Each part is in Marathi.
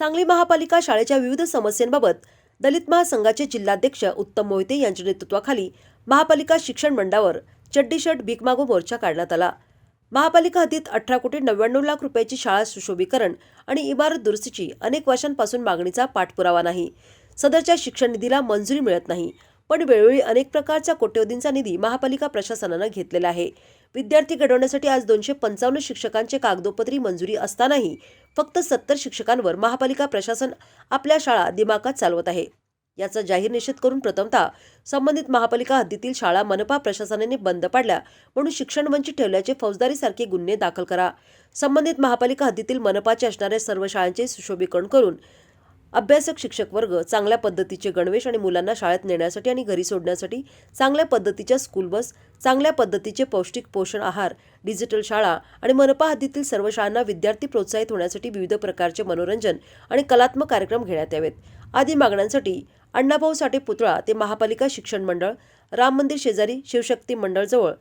सांगली महापालिका शाळेच्या विविध समस्यांबाबत दलित महासंघाचे जिल्हाध्यक्ष उत्तम मोहिते यांच्या नेतृत्वाखाली महापालिका शिक्षण मंडळावर चड्डीशर्ट भीक मागो मोर्चा काढण्यात आला. महापालिका हद्दीत अठरा कोटी नव्याण्णव लाख रुपयाची शाळा सुशोभीकरण आणि इमारत दुरुस्तीची अनेक वर्षांपासून मागणीचा पाठपुरावा नाही. सदरच्या शिक्षण निधीला मंजुरी मिळत नाही पण वेळोवेळी अनेक प्रकारच्या कोट्यवधींचा निधी महापालिका प्रशासनानं घेतलेला आहे. विद्यार्थी घडवण्यासाठी आज दोनशे पंचावन्न शिक्षकांचे कागदोपत्री मंजुरी असतानाही फक्त सत्तर शिक्षकांवर महापालिका प्रशासन आपल्या शाळा दिमाखात चालवत आहे. याचा जाहीर निषेध करून प्रथमतः संबंधित महापालिका हद्दीतील शाळा मनपा प्रशासनाने बंद पाडल्या म्हणून शिक्षण वंचित ठेवल्याचे फौजदारीसारखे गुन्हे दाखल करा. संबंधित महापालिका हद्दीतील मनपाचे असणाऱ्या सर्व शाळांचे सुशोभीकरण करून अभ्यासक शिक्षक वर्ग चांगल्या पद्धतीचे गणवेश आणि मुलांना शाळेत नेण्यासाठी आणि घरी सोडण्यासाठी चांगल्या पद्धतीच्या स्कूल बस चांगल्या पद्धतीचे पौष्टिक पोषण आहार डिजिटल शाळा आणि मनपा हद्दीतील सर्व शाळांना विद्यार्थी प्रोत्साहित होण्यासाठी विविध प्रकारचे मनोरंजन आणि कलात्मक कार्यक्रम घेण्यात यावेत. आदी मागण्यांसाठी अण्णाभाऊ साठे पुतळा ते महापालिका शिक्षण मंडळ राम मंदिर शेजारी शिवशक्ती मंडळजवळ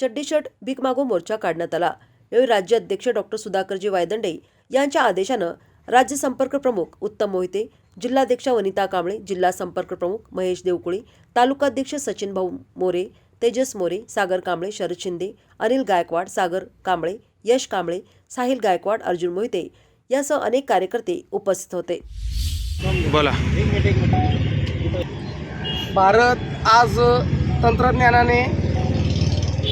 चड्डीशर्ट भीक मागो मोर्चा काढण्यात आला. यावेळी राज्य अध्यक्ष डॉक्टर सुधाकरजी वायदंडे यांच्या आदेशानं राज्य संपर्क प्रमुख उत्तम मोहिते जिल्हाध्यक्षा वनिता कांबळे जिल्हा संपर्क प्रमुख महेश देवकुळी तालुकाध्यक्ष सचिन भाऊ मोरे तेजस मोरे सागर कांबळे शरद शिंदे अनिल गायकवाड सागर कांबळे यश कांबळे साहिल गायकवाड अर्जुन मोहिते यासह अनेक कार्यकर्ते उपस्थित होते. बोला. भारत आज तंत्रज्ञानाने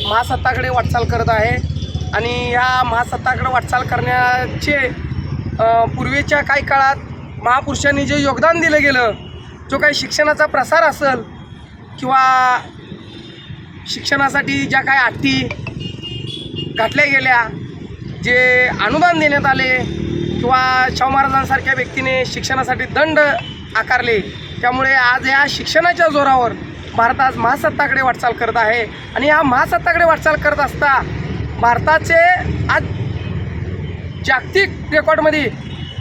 महासत्ताकडे वाटचाल करत आहे आणि या महासत्ताकडे वाटचाल करण्याचे पूर्वीच्या काही काळात महापुरुषांनी जे योगदान दिलं गेलं जो काही शिक्षणाचा प्रसार असेल किंवा शिक्षणासाठी ज्या काही अटी घातल्या गेल्या जे अनुदान देण्यात आले किंवा शाहू महाराजांसारख्या व्यक्तीने शिक्षणासाठी दंड आकारले त्यामुळे आज या शिक्षणाच्या जोरावर भारत आज महासत्ताकडे वाटचाल करत आहे. आणि या महासत्ताकडे वाटचाल करत असता भारताचे आज जागतिक रेकॉर्डमध्ये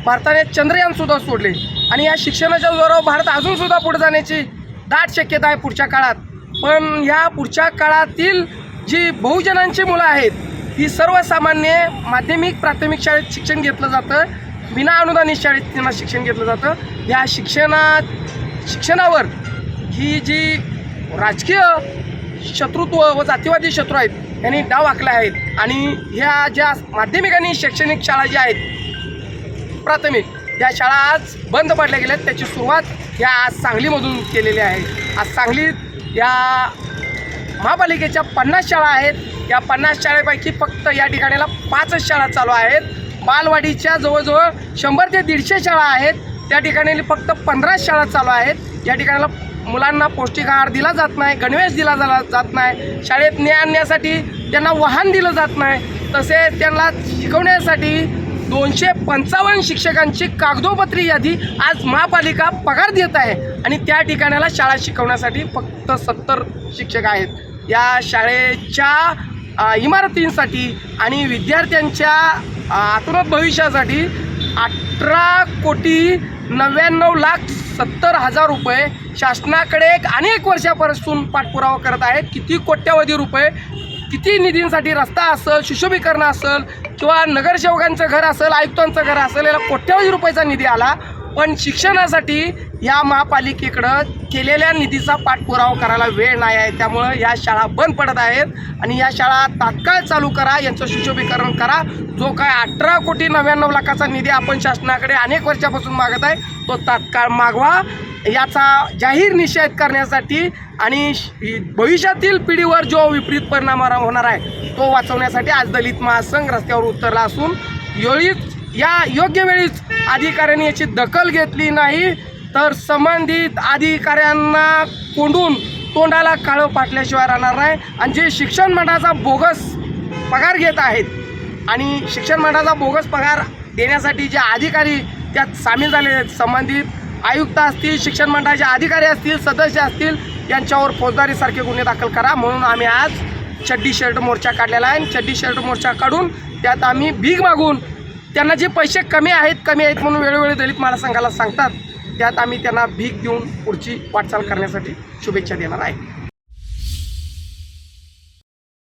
भारताने चंद्रयानसुद्धा सोडले. आणि या शिक्षणाच्या जोरावर भारत अजूनसुद्धा पुढे जाण्याची दाट शक्यता आहे पुढच्या काळात. पण ह्या पुढच्या काळातील जी बहुजनांची मुलं आहेत ही सर्वसामान्य माध्यमिक प्राथमिक शाळेत शिक्षण घेतलं जातं. विना अनुदानित शाळेत त्यांना शिक्षण घेतलं जातं. या शिक्षणा शिक्षणावर ही जी राजकीय शत्रुत्व व जातीवादी शत्रू आहेत यांनी डाव आखले आहेत आणि ह्या ज्या माध्यमिक आणि शैक्षणिक शाळा ज्या आहेत प्राथमिक या शाळा आज बंद पडल्या गेल्या त्याची सुरुवात या आज सांगलीमधून केलेली आहे. आज सांगलीत या महापालिकेच्या पन्नास शाळा आहेत. या पन्नास शाळेपैकी फक्त या ठिकाणीला पाचच शाळा चालू आहेत. बालवाडीच्या जवळजवळ शंभर ते दीडशे शाळा आहेत. त्या ठिकाणी फक्त पंधरा शाळा चालू आहेत. या ठिकाणाला मुलांना पौष्टिक आहार दिला जात नाही गणवेश दिला जाला जात नाही शाळेत ने आणण्यासाठी त्यांना वाहन दिलं जात नाही. तसेच त्यांना शिकवण्यासाठी दोनशे पंचावन्न शिक्षकांची कागदोपत्री यादी आज महापालिका पगार देत आहे. आणि त्या ठिकाणाला शाळा शिकवण्यासाठी फक्त सत्तर शिक्षक आहेत. या शाळेच्या इमारतींसाठी आणि विद्यार्थ्यांच्या आतुरत भविष्यासाठी अठरा कोटी नव्याण्णव लाख सत्तर हजार रुपये शासनाकडे एक अनेक वर्षापासून पाठपुरावा करत आहेत. किती कोट्यावधी रुपये किती निधींसाठी रस्ता असेल सुशोभीकरण असेल किंवा नगरसेवकांचं घर असेल आयुक्तांचं घर असेल याला कोट्यावधी रुपयाचा निधी आला. पण शिक्षणासाठी या महापालिकेकडं केलेल्या निधीचा पाठपुरावा करायला वेळ नाही आहे. त्यामुळं या शाळा बंद पडत आहेत. आणि या शाळा तात्काळ चालू करा यांचं सुशोभीकरण करा. जो काय अठरा कोटी नव्याण्णव लाखाचा निधी आपण शासनाकडे अनेक वर्षापासून मागत आहे तो तात्काळ मागवा. याचा जाहीर निषेध करण्यासाठी आणि श- भविष्यातील पिढीवर जो विपरीत परिणाम होणार आहे तो वाचवण्यासाठी आज दलित महासंघ रस्त्यावर उतरला असून वेळीच या योग्य वेळीच अधिकाऱ्यांनी याची दखल घेतली नाही तर संबंधित अधिकाऱ्यांना कोंडून तोंडाला काळं पाटल्याशिवाय राहणार नाही. आणि जे शिक्षण मंडळाचा बोगस पगार घेत आहेत आणि शिक्षण मंडळाचा बोगस पगार देण्यासाठी जे अधिकारी त्यात सामील झाले आहेत संबंधित आयुक्त असतील शिक्षण मंडळाचे अधिकारी असतील सदस्य असतील यांच्यावर फौजदारीसारखे गुन्हे दाखल करा. म्हणून आम्ही आज चड्डी शर्ट मोर्चा काढलेला आहे आणि चड्डी शर्ट मोर्चा काढून त्यात आम्ही भीक मागून त्यांना जे पैसे कमी आहेत कमी आहेत म्हणून वेळोवेळी दलित महासंघाला सांगतात त्यात आम्ही त्यांना भीक देऊन पुढची वाटचाल करण्यासाठी शुभेच्छा देणार आहे.